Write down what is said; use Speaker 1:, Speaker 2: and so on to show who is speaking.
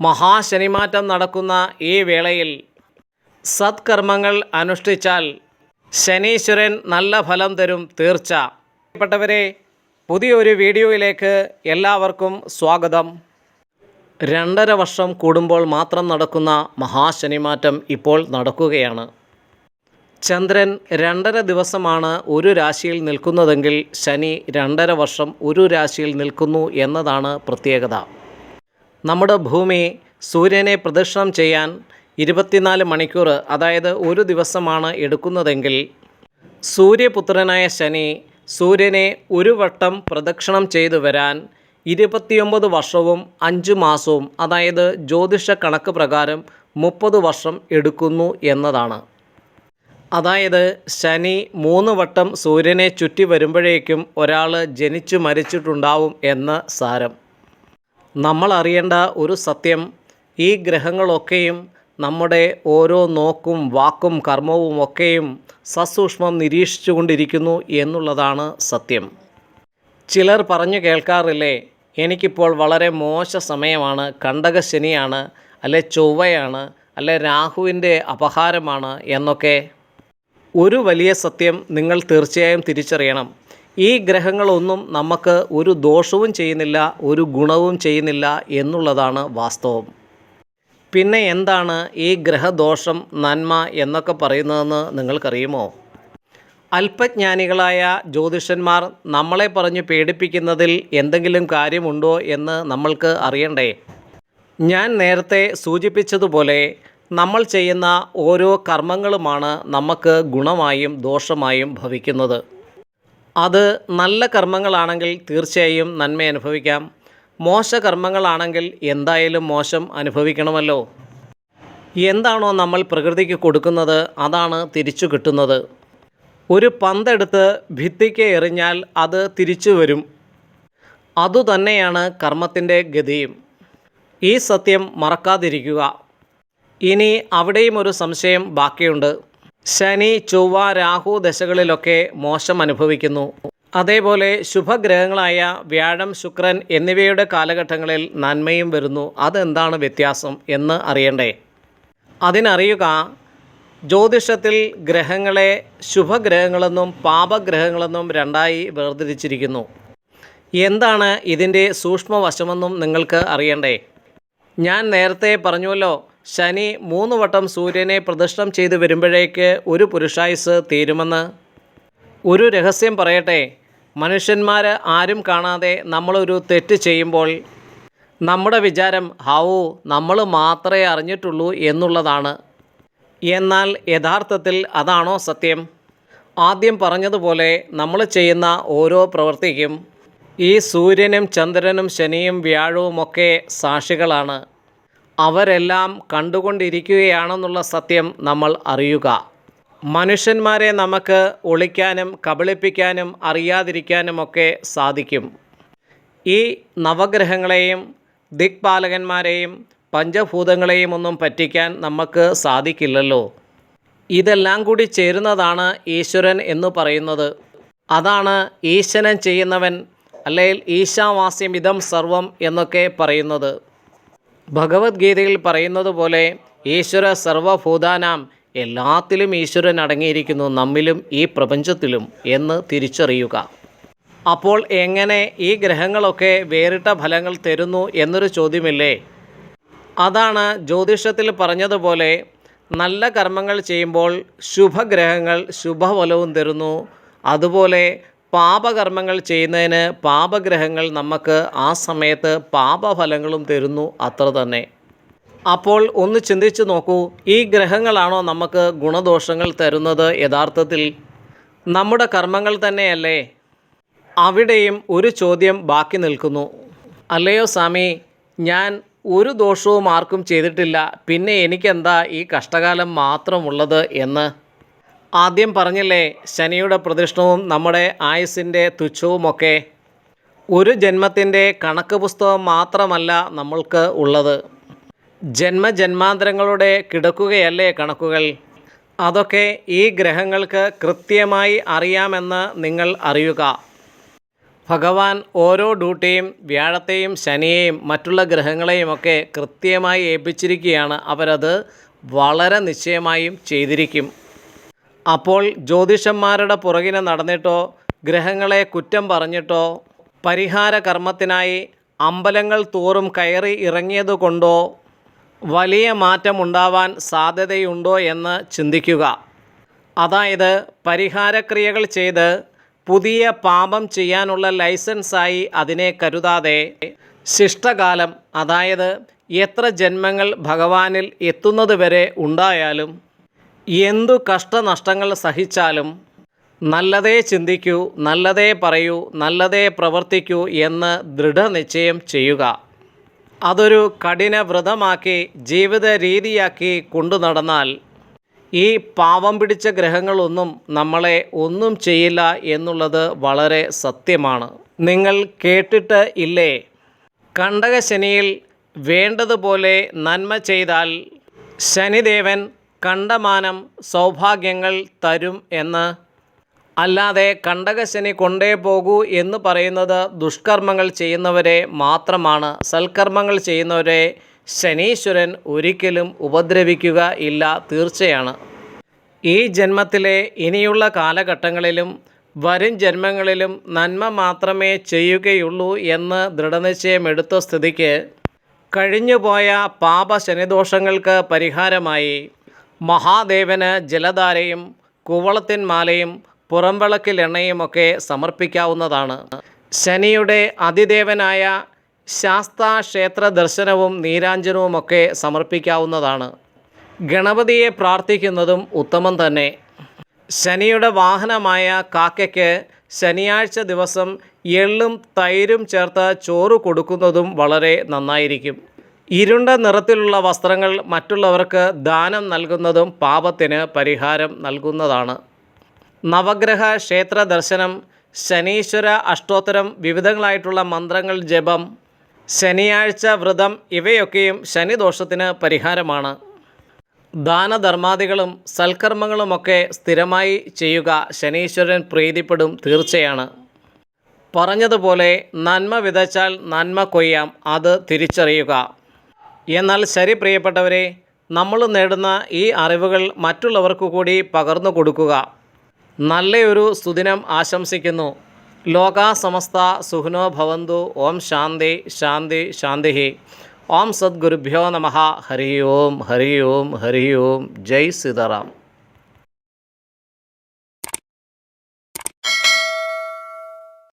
Speaker 1: മഹാശനിമാറ്റം നടക്കുന്ന ഈ വേളയിൽ സത്കർമ്മങ്ങൾ അനുഷ്ഠിച്ചാൽ ശനീശ്വരൻ നല്ല ഫലം തരും തീർച്ച. പ്രിയപ്പെട്ടവരെ പുതിയൊരു വീഡിയോയിലേക്ക് എല്ലാവർക്കും സ്വാഗതം. രണ്ടര വർഷം കൂടുമ്പോൾ മാത്രം നടക്കുന്ന മഹാശനിമാറ്റം ഇപ്പോൾ നടക്കുകയാണ്. ചന്ദ്രൻ രണ്ടര ദിവസമാണ് ഒരു രാശിയിൽ നിൽക്കുന്നതെങ്കിൽ ശനി രണ്ടര വർഷം ഒരു രാശിയിൽ നിൽക്കുന്നു എന്നതാണ് പ്രത്യേകത. നമ്മുടെ ഭൂമി സൂര്യനെ പ്രദക്ഷിണം ചെയ്യാൻ ഇരുപത്തിനാല് മണിക്കൂർ അതായത് ഒരു ദിവസമാണ് എടുക്കുന്നതെങ്കിൽ സൂര്യപുത്രനായ ശനി സൂര്യനെ ഒരു വട്ടം പ്രദക്ഷിണം ചെയ്തു വരാൻ ഇരുപത്തിയൊമ്പത് വർഷവും അഞ്ച് മാസവും അതായത് ജ്യോതിഷ കണക്ക് പ്രകാരം മുപ്പത് വർഷം എടുക്കുന്നു എന്നതാണ്. അതായത് ശനി മൂന്ന് വട്ടം സൂര്യനെ ചുറ്റി വരുമ്പോഴേക്കും ഒരാൾ ജനിച്ചു മരിച്ചിട്ടുണ്ടാവും എന്ന് സാരം. നമ്മൾ അറിയേണ്ട ഒരു സത്യം ഈ ഗ്രഹങ്ങളൊക്കെയും നമ്മുടെ ഓരോ നോക്കും വാക്കും കർമ്മവും ഒക്കെയും സസൂക്ഷ്മം നിരീക്ഷിച്ചു കൊണ്ടിരിക്കുന്നു എന്നുള്ളതാണ് സത്യം. ചിലർ പറഞ്ഞു കേൾക്കാറില്ലേ എനിക്കിപ്പോൾ വളരെ മോശ സമയമാണ് കണ്ടകശനിയാണ് അല്ലെ ചൊവ്വയാണ് അല്ലെ രാഹുവിന്റെ അപഹാരമാണ് എന്നൊക്കെ. ഒരു വലിയ സത്യം നിങ്ങൾ തീർച്ചയായും തിരിച്ചറിയണം. ഈ ഗ്രഹങ്ങളൊന്നും നമുക്ക് ഒരു ദോഷവും ചെയ്യുന്നില്ല ഒരു ഗുണവും ചെയ്യുന്നില്ല എന്നുള്ളതാണ് വാസ്തവം. പിന്നെ എന്താണ് ഈ ഗ്രഹദോഷം നന്മ എന്നൊക്കെ പറയുന്നതെന്ന് നിങ്ങൾക്കറിയുമോ? അല്പജ്ഞാനികളായ ജ്യോതിഷന്മാർ നമ്മളെ പറഞ്ഞ് പേടിപ്പിക്കുന്നതിൽ എന്തെങ്കിലും കാര്യമുണ്ടോ എന്ന് നമ്മൾക്ക് അറിയണ്ടേ? ഞാൻ നേരത്തെ സൂചിപ്പിച്ചതുപോലെ നമ്മൾ ചെയ്യുന്ന ഓരോ കർമ്മങ്ങളുമാണ് നമുക്ക് ഗുണമായും ദോഷമായും ഭവിക്കുന്നത്. അത് നല്ല കർമ്മങ്ങളാണെങ്കിൽ തീർച്ചയായും നന്മ അനുഭവിക്കാം. മോശ കർമ്മങ്ങളാണെങ്കിൽ എന്തായാലും മോശം അനുഭവിക്കണമല്ലോ. എന്താണോ നമ്മൾ പ്രകൃതിക്ക് കൊടുക്കുന്നത് അതാണ് തിരിച്ചു കിട്ടുന്നത്. ഒരു പന്തെടുത്ത് ഭിത്തിക്ക് എറിഞ്ഞാൽ അത് തിരിച്ചു വരും. അതുതന്നെയാണ് കർമ്മത്തിന്റെ ഗതിയും. ഈ സത്യം മറക്കാതിരിക്കുക. ഇനി അവിടെയും ഒരു സംശയം ബാക്കിയുണ്ട്. ശനി ചൊവ്വ രാഹു ദശകളിലൊക്കെ മോശം അനുഭവിക്കുന്നു. അതേപോലെ ശുഭഗ്രഹങ്ങളായ വ്യാഴം ശുക്രൻ എന്നിവയുടെ കാലഘട്ടങ്ങളിൽ നന്മയും വരുന്നു. അതെന്താണ് വ്യത്യാസം എന്ന് അറിയണ്ടേ? അതിനറിയുക ജ്യോതിഷത്തിൽ ഗ്രഹങ്ങളെ ശുഭഗ്രഹങ്ങളെന്നും പാപഗ്രഹങ്ങളെന്നും രണ്ടായി വേർതിരിച്ചിരിക്കുന്നു. എന്താണ് ഇതിന്റെ സൂക്ഷ്മവശമെന്നും നിങ്ങൾക്ക് അറിയണ്ടേ? ഞാൻ നേരത്തെ പറഞ്ഞുവല്ലോ ശനി മൂന്ന് വട്ടം സൂര്യനെ പ്രദക്ഷിണം ചെയ്തു വരുമ്പോഴേക്ക് ഒരു പുരുഷായുസ് തീരുമെന്ന്. ഒരു രഹസ്യം പറയട്ടെ. മനുഷ്യന്മാർ ആരും കാണാതെ നമ്മളൊരു തെറ്റ് ചെയ്യുമ്പോൾ നമ്മുടെ വിചാരം ഹൗ നമ്മൾ മാത്രമേ അറിഞ്ഞിട്ടുള്ളൂ എന്നുള്ളതാണ്. എന്നാൽ യഥാർത്ഥത്തിൽ അതാണോ സത്യം? ആദ്യം പറഞ്ഞതുപോലെ നമ്മൾ ചെയ്യുന്ന ഓരോ പ്രവൃത്തിക്കും ഈ സൂര്യനും ചന്ദ്രനും ശനിയും വ്യാഴവും ഒക്കെ സാക്ഷികളാണ്. അവരെല്ലാം കണ്ടുകൊണ്ടിരിക്കുകയാണെന്നുള്ള സത്യം നമ്മൾ അറിയുക. മനുഷ്യന്മാരെ നമുക്ക് ഒളിക്കാനും കബളിപ്പിക്കാനും അറിയാതിരിക്കാനുമൊക്കെ സാധിക്കും. ഈ നവഗ്രഹങ്ങളെയും ദിക്പാലകന്മാരെയും പഞ്ചഭൂതങ്ങളെയും ഒന്നും പറ്റിക്കാൻ നമുക്ക് സാധിക്കില്ലല്ലോ. ഇതെല്ലാം കൂടി ചേരുന്നതാണ് ഈശ്വരൻ എന്ന് പറയുന്നത്. അതാണ് ഈശ്വരൻ ചെയ്യുന്നവൻ അല്ലെങ്കിൽ ഈശാവാസ്യം ഇതം സർവം എന്നൊക്കെ പറയുന്നത്. ഭഗവത്ഗീതയിൽ പറയുന്നത് പോലെ ഈശ്വര സർവഭൂതാനാം എല്ലാത്തിലും ഈശ്വരൻ അടങ്ങിയിരിക്കുന്നു നമ്മിലും ഈ പ്രപഞ്ചത്തിലും എന്ന് തിരിച്ചറിയുക. അപ്പോൾ എങ്ങനെ ഈ ഗ്രഹങ്ങളൊക്കെ വേറിട്ട ഫലങ്ങൾ തരുന്നു എന്നൊരു ചോദ്യമില്ലേ? അതാണ് ജ്യോതിഷത്തിൽ പറഞ്ഞതുപോലെ നല്ല കർമ്മങ്ങൾ ചെയ്യുമ്പോൾ ശുഭഗ്രഹങ്ങൾ ശുഭഫലവും തരുന്നു. അതുപോലെ പാപകർമ്മങ്ങൾ ചെയ്യുന്നതിന് പാപഗ്രഹങ്ങൾ നമുക്ക് ആ സമയത്ത് പാപഫലങ്ങളും തരുന്നു അത്ര തന്നെ. അപ്പോൾ ഒന്ന് ചിന്തിച്ച് നോക്കൂ ഈ ഗ്രഹങ്ങളാണോ നമുക്ക് ഗുണദോഷങ്ങൾ തരുന്നത് യഥാർത്ഥത്തിൽ? നമ്മുടെ കർമ്മങ്ങൾ തന്നെയല്ലേ? അവിടെയും ഒരു ചോദ്യം ബാക്കി നിൽക്കുന്നു. അല്ലയോ സ്വാമി ഞാൻ ഒരു ദോഷവും ആർക്കും ചെയ്തിട്ടില്ല പിന്നെ എനിക്കെന്താ ഈ കഷ്ടകാലം മാത്രമുള്ളത് എന്ന്? ആദ്യം പറഞ്ഞില്ലേ ശനിയുടെ പ്രതിഷ്ഠവും നമ്മുടെ ആയുസിന്റെ തുച്ഛവുമൊക്കെ. ഒരു ജന്മത്തിന്റെ കണക്ക് പുസ്തകം മാത്രമല്ല നമ്മൾക്ക് ഉള്ളത്. ജന്മജന്മാന്തരങ്ങളുടെ കിടക്കുകയല്ലേ കണക്കുകൾ? അതൊക്കെ ഈ ഗ്രഹങ്ങൾക്ക് കൃത്യമായി അറിയാമെന്ന് നിങ്ങൾ അറിയുക. ഭഗവാൻ ഓരോ ഡ്യൂട്ടിയും വ്യാഴത്തെയും ശനിയെയും മറ്റുള്ള ഗ്രഹങ്ങളെയുമൊക്കെ കൃത്യമായി ഏൽപ്പിച്ചിരിക്കുകയാണ്. അവരത് വളരെ നിശ്ചയമായും ചെയ്തിരിക്കും. അപ്പോൾ ജ്യോതിഷന്മാരുടെ പുറകിനെ നടന്നിട്ടോ ഗ്രഹങ്ങളെ കുറ്റം പറഞ്ഞിട്ടോ പരിഹാര കർമ്മത്തിനായി അമ്പലങ്ങൾ തോറും കയറി ഇറങ്ങിയതുകൊണ്ടോ വലിയ മാറ്റമുണ്ടാവാൻ സാധ്യതയുണ്ടോ എന്ന് ചിന്തിക്കുക. അതായത് പരിഹാരക്രിയകൾ ചെയ്ത് പുതിയ പാപം ചെയ്യാനുള്ള ലൈസൻസായി അതിനെ കരുതാതെ ശിഷ്ടകാലം അതായത് എത്ര ജന്മങ്ങൾ ഭഗവാനിൽ എത്തുന്നത് വരെ ഉണ്ടായാലും എന്തു കഷ്ടനഷ്ടങ്ങൾ സഹിച്ചാലും നല്ലതേ ചിന്തിക്കൂ നല്ലതേ പറയൂ നല്ലതേ പ്രവർത്തിക്കൂ എന്ന് ദൃഢനിശ്ചയം ചെയ്യുക. അതൊരു കഠിന വ്രതമാക്കി ജീവിത രീതിയാക്കി കൊണ്ടു നടന്നാൽ ഈ പാവം പിടിച്ച ഗ്രഹങ്ങളൊന്നും നമ്മളെ ഒന്നും ചെയ്യില്ല എന്നുള്ളത് വളരെ സത്യമാണ്. നിങ്ങൾ കേട്ടിട്ട് ഇല്ലേ? കണ്ടകശനിയിൽ വേണ്ടതുപോലെ നന്മ ചെയ്താൽ ശനിദേവൻ കണ്ടമാനം സൗഭാഗ്യങ്ങൾ തരും എന്ന്. അല്ലാതെ കണ്ടകശനി കൊണ്ടേ പോകൂ എന്ന് പറയുന്നത് ദുഷ്കർമ്മങ്ങൾ ചെയ്യുന്നവരെ മാത്രമാണ്. സൽക്കർമ്മങ്ങൾ ചെയ്യുന്നവരെ ശനീശ്വരൻ ഒരിക്കലും ഉപദ്രവിക്കുക ഇല്ല തീർച്ചയാണ്. ഈ ജന്മത്തിലെ ഇനിയുള്ള കാലഘട്ടങ്ങളിലും വരും ജന്മങ്ങളിലും നന്മ മാത്രമേ ചെയ്യുകയുള്ളൂ എന്ന് ദൃഢനിശ്ചയമെടുത്ത സ്ഥിതിക്ക് കഴിഞ്ഞുപോയ പാപശനിദോഷങ്ങൾക്ക് പരിഹാരമായി. മഹാദേവന് ജലധാരയും കൂവളത്തിൻ മാലയും പുറംവിളക്കിൽ എണ്ണയുമൊക്കെ സമർപ്പിക്കാവുന്നതാണ്. ശനിയുടെ അതിദേവനായ ശാസ്താ ക്ഷേത്ര ദർശനവും നീരാഞ്ജനവുമൊക്കെ സമർപ്പിക്കാവുന്നതാണ്. ഗണപതിയെ പ്രാർത്ഥിക്കുന്നതും ഉത്തമം തന്നെ. ശനിയുടെ വാഹനമായ കാക്കയ്ക്ക് ശനിയാഴ്ച ദിവസം എള്ളും തൈരും ചേർത്ത് ചോറ് കൊടുക്കുന്നതും വളരെ നന്നായിരിക്കും. ഇരുണ്ട നിറത്തിലുള്ള വസ്ത്രങ്ങൾ മറ്റുള്ളവർക്ക് ദാനം നൽകുന്നതും പാപത്തിന് പരിഹാരം നൽകുന്നതാണ്. നവഗ്രഹ ക്ഷേത്ര ദർശനം ശനീശ്വര അഷ്ടോത്തരം വിവിധങ്ങളായിട്ടുള്ള മന്ത്രങ്ങൾ ജപം ശനിയാഴ്ച വ്രതം ഇവയൊക്കെയും ശനിദോഷത്തിന് പരിഹാരമാണ്. ദാനധർമാദികളും സൽക്കർമ്മങ്ങളുമൊക്കെ സ്ഥിരമായി ചെയ്യുക ശനീശ്വരൻ പ്രീതിപ്പെടും തീർച്ചയാണ്. പറഞ്ഞതുപോലെ നന്മ വിതച്ചാൽ നന്മ കൊയ്യാം അത് തിരിച്ചറിയുക. എന്നാൽ ശരി പ്രിയപ്പെട്ടവരെ നമ്മൾ നേടുന്ന ഈ അറിവുകൾ മറ്റുള്ളവർക്ക് കൂടി പകർന്നു കൊടുക്കുക. നല്ലയൊരു സുദിനം ആശംസിക്കുന്നു. ലോക സമസ്ത സുഹ്നോ ഭവന്തു ഓം ശാന്തി ശാന്തി ശാന്തി ഓം സദ്ഗുരുഭ്യോ നമ. ഹരി ഓം ഹരി ഓം ഹരി ഓം. ജയ് സീതാറാം.